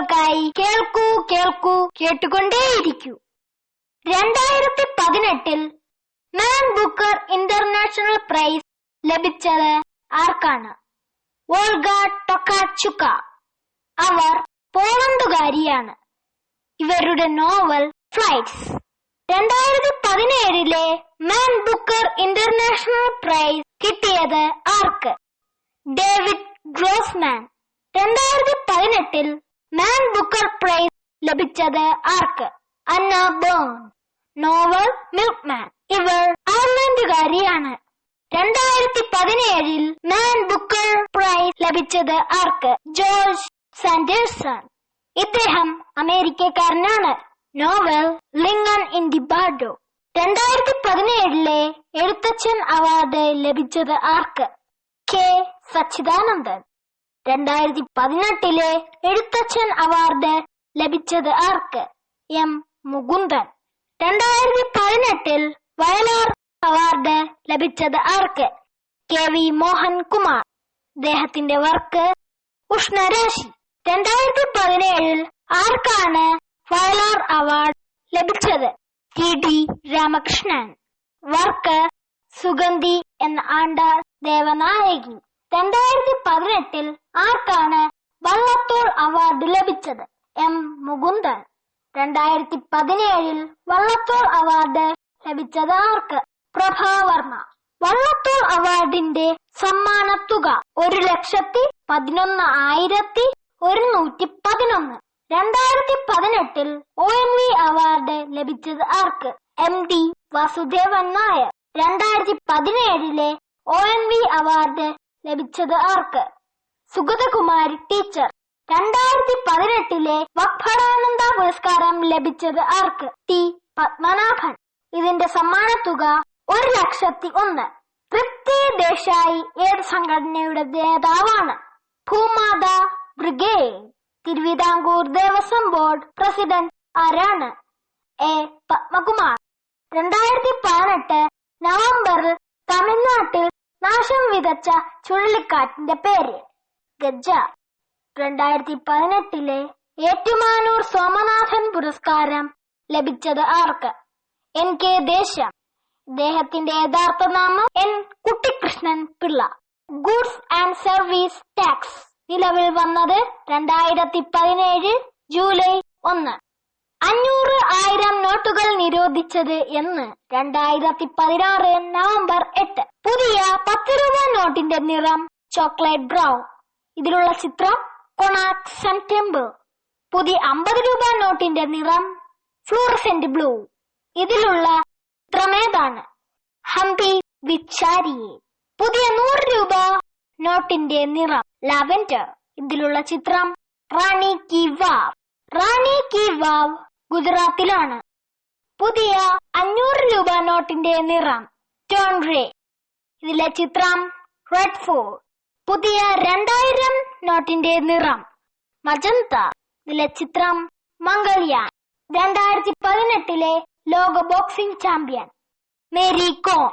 വാർത്തകൾക്കായി കേൾക്കൂ കേൾക്കൂ കേട്ടുകൊണ്ടേയിരിക്കൂ. രണ്ടായിരത്തി പതിനെട്ടിൽ മാൻ ബുക്കർ ഇന്റർനാഷണൽ പ്രൈസ് ലഭിച്ചത് ആർക്കാണ്? ടൊക്കാച്ചുക്ക അവർ പോളണ്ടുകാരിയാണ്. ഇവരുടെ നോവൽ ഫ്ലൈറ്റ്സ്. രണ്ടായിരത്തി പതിനേഴിലെ മാൻ ബുക്കർ ഇന്റർനാഷണൽ പ്രൈസ് കിട്ടിയത് ആർക്ക്? David Grossman. രണ്ടായിരത്തി പതിനെട്ടിൽ മാൻ ബുക്കർ പ്രൈസ് ലഭിച്ചത് ആർക്ക്? Anna Burns. Novel Milkman. ഇവർ അയർലൻഡുകാരിയാണ് രണ്ടായിരത്തി പതിനേഴിൽ മാൻ ബുക്കർ പ്രൈസ് ലഭിച്ചത് ആർക്ക്? George Saunders. ഇദ്ദേഹം അമേരിക്കക്കാരനാണ്. Novel Lincoln in the Bardo. രണ്ടായിരത്തി പതിനേഴിലെ എഴുത്തച്ഛൻ അവാർഡ് ലഭിച്ചത് ആർക്ക്? കെ. സച്ചിദാനന്ദൻ. രണ്ടായിരത്തി പതിനെട്ടിലെ എഴുത്തച്ഛൻ അവാർഡ് ലഭിച്ചത് ആർക്ക്? എം. മുകുന്ദൻ. രണ്ടായിരത്തി പതിനെട്ടിൽ വയലാർ അവാർഡ് ലഭിച്ചത് ആർക്ക്? കെ. വി. മോഹൻകുമാർ. അദ്ദേഹത്തിന്റെ വർക്ക് ഉഷ്ണരാശി. രണ്ടായിരത്തി പതിനേഴിൽ ആർക്കാണ് വയലാർ അവാർഡ് ലഭിച്ചത്? T. D Ramakrishnan. Work Sugandhi എന്ന ആണ്ട ദേവനായകി. രണ്ടായിരത്തി പതിനെട്ടിൽ ആർക്കാണ് വള്ളത്തോൾ അവാർഡ് ലഭിച്ചത്? എം. മുകുന്ദൻ. രണ്ടായിരത്തി പതിനേഴിൽ വള്ളത്തോൾ അവാർഡ് ലഭിച്ചത് ആർക്ക്? പ്രഭാവർമ്മ. വള്ളത്തോൾ അവാർഡിന്റെ സമ്മാനത്തുക ഒരു ലക്ഷത്തി പതിനൊന്ന് ആയിരത്തി ഒരുന്നൂറ്റി പതിനൊന്ന്. രണ്ടായിരത്തി പതിനെട്ടിൽ ഒ എൻ വി അവാർഡ് ലഭിച്ചത് ആർക്ക്? M T Vasudevan Nair. രണ്ടായിരത്തി പതിനേഴിലെ ഒ എൻ വി അവാർഡ് ലഭിച്ചത് ആർക്ക്? സുഗതകുമാരി ടീച്ചർ. രണ്ടായിരത്തി പതിനെട്ടിലെ വക്ഫടാനന്ദ പുരസ്കാരം ലഭിച്ചത് ആർക്ക്? ടി. പത്മനാഭൻ. ഇതിന്റെ സമ്മാന തുക ഒരു ലക്ഷത്തി ഒന്ന്. തൃപ്തി ദേശായി ഏത് സംഘടനയുടെ നേതാവാണ്? Bhumata brigade. Travancore Devaswom board president ആരാണ്? എ. പത്മകുമാർ. രണ്ടായിരത്തി പതിനെട്ട് നവംബറിൽ തമിഴ്നാട്ടിൽ നാശം വിതച്ച ചുഴലിക്കാറ്റിന്റെ പേര്. ഗജ. രണ്ടായിരത്തി പതിനെട്ടിലെ ഏറ്റുമാനൂർ സോമനാഥൻ പുരസ്കാരം ലഭിച്ചത് ആർക്ക്? എൻ കെ ദേശം. ദേഹത്തിന്റെ യഥാർത്ഥ നാമം N Kuttikrishnan Pillai. Goods and service tax നിലവിൽ വന്നത് രണ്ടായിരത്തി പതിനേഴ് ജൂലൈ ഒന്ന്. അഞ്ഞൂറ് ആയിരം നോട്ടുകൾ നിരോധിച്ചത് എന്ന് രണ്ടായിരത്തി പതിനാറ് നവംബർ എട്ട്. പുതിയ പത്ത് രൂപ നോട്ടിന്റെ നിറം ചോക്ലേറ്റ് ബ്രൗൺ. ഇതിലുള്ള ചിത്രം കൊണാക് സൺ ടെമ്പിൾ. പുതിയ അമ്പത് രൂപ നോട്ടിന്റെ നിറം ഫ്ലൂറസെന്റ് ബ്ലൂ. ഇതിലുള്ള ചിത്രമേതാണ് ഹംപി വിച്ചാരിയെ. പുതിയ നൂറ് രൂപ നോട്ടിന്റെ നിറം ലാവൻഡർ. ഇതിലുള്ള ചിത്രം റാണി കി വാവ്. റാണി കി വാവ് ഗുജറാത്തിലാണ്. പുതിയ അഞ്ഞൂറ് രൂപ നോട്ടിന്റെ നിറം ടോൺ റേ ഇതിലെ ചിത്രം റെഡ് ഫോർട്ട്. പുതിയ രണ്ടായിരം നോട്ടിന്റെ നിറം. മജന്ത ഇതിലെ ചിത്രം മംഗൾയാൻ. രണ്ടായിരത്തി പതിനെട്ടിലെ ലോക ബോക്സിംഗ് ചാമ്പ്യൻ. Mary com.